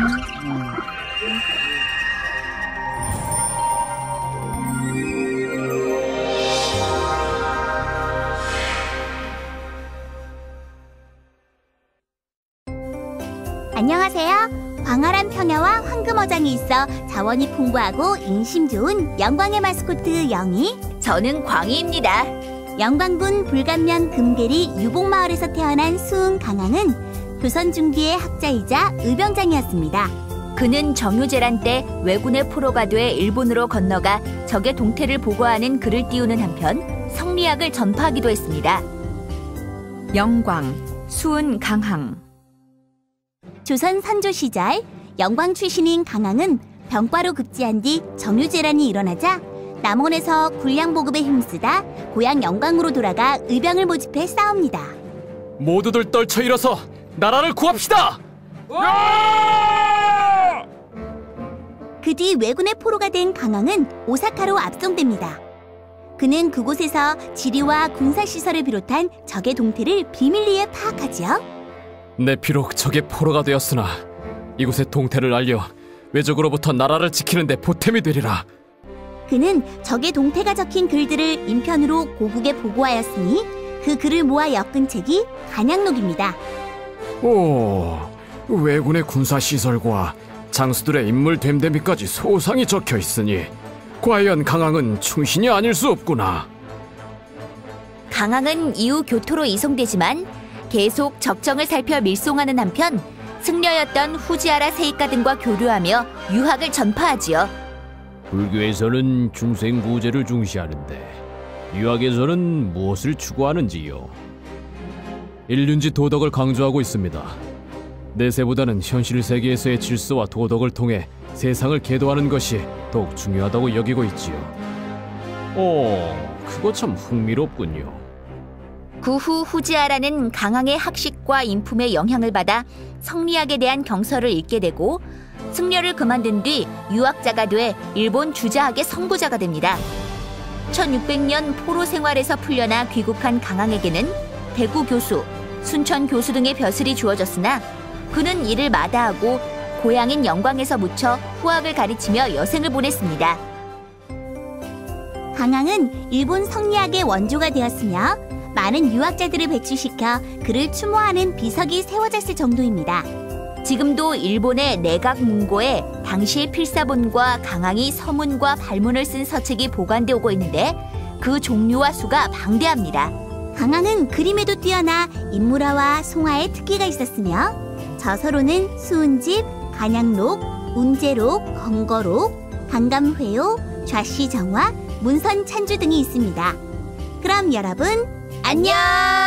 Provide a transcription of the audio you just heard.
음. 안녕하세요. 광활한 평야와 황금어장이 있어 자원이 풍부하고 인심 좋은 영광의 마스코트 영희. 저는 광희입니다. 영광군 불감면 금계리 유봉마을에서 태어난 수은 강황은 조선 중기의 학자이자 의병장이었습니다. 그는 정유재란 때 왜군의 포로가 돼 일본으로 건너가 적의 동태를 보고하는 글을 띄우는 한편 성리학을 전파하기도 했습니다. 영광, 수은 강항. 조선 선조 시절 영광 출신인 강항은 병과로 급제한 뒤 정유재란이 일어나자 남원에서 군량 보급에 힘쓰다 고향 영광으로 돌아가 의병을 모집해 싸웁니다. 모두들 떨쳐 일어서 나라를 구합시다. 그 뒤 왜군의 포로가 된 강항은 오사카로 압송됩니다. 그는 그곳에서 지리와 군사시설을 비롯한 적의 동태를 비밀리에 파악하지요. 내 비록 적의 포로가 되었으나 이곳의 동태를 알려 외적으로부터 나라를 지키는 데 보탬이 되리라. 그는 적의 동태가 적힌 글들을 인편으로 고국에 보고하였으니 그 글을 모아 엮은 책이 간양록입니다. 오, 왜군의 군사 시설과 장수들의 인물 됨됨이까지 소상히 적혀 있으니 과연 강항은 충신이 아닐 수 없구나. 강항은 이후 교토로 이송되지만 계속 적정을 살펴 밀송하는 한편 승려였던 후지아라 세이카 등과 교류하며 유학을 전파하지요. 불교에서는 중생구제를 중시하는데 유학에서는 무엇을 추구하는지요? 일륜지 도덕을 강조하고 있습니다. 내세보다는 현실 세계에서의 질서와 도덕을 통해 세상을 계도하는 것이 더욱 중요하다고 여기고 있지요. 어, 그거 참 흥미롭군요. 그후 후지아라는 강항의 학식과 인품의 영향을 받아 성리학에 대한 경서를 읽게 되고 승려를 그만둔 뒤 유학자가 돼 일본 주자학의 성부자가 됩니다. 1600년 포로 생활에서 풀려나 귀국한 강항에게는 대구 교수, 순천 교수 등의 벼슬이 주어졌으나 그는 이를 마다하고 고향인 영광에서 묻혀 후학을 가르치며 여생을 보냈습니다. 강항은 일본 성리학의 원조가 되었으며 많은 유학자들을 배출시켜 그를 추모하는 비석이 세워졌을 정도입니다. 지금도 일본의 내각 문고에 당시의 필사본과 강항이 서문과 발문을 쓴 서책이 보관되어 오고 있는데 그 종류와 수가 방대합니다. 강항은 그림에도 뛰어나 인물화와 송화의 특기가 있었으며 저서로는 수은집, 간양록, 운제록, 건거록, 강감회요, 좌시정화, 문선찬주 등이 있습니다. 그럼 여러분 안녕!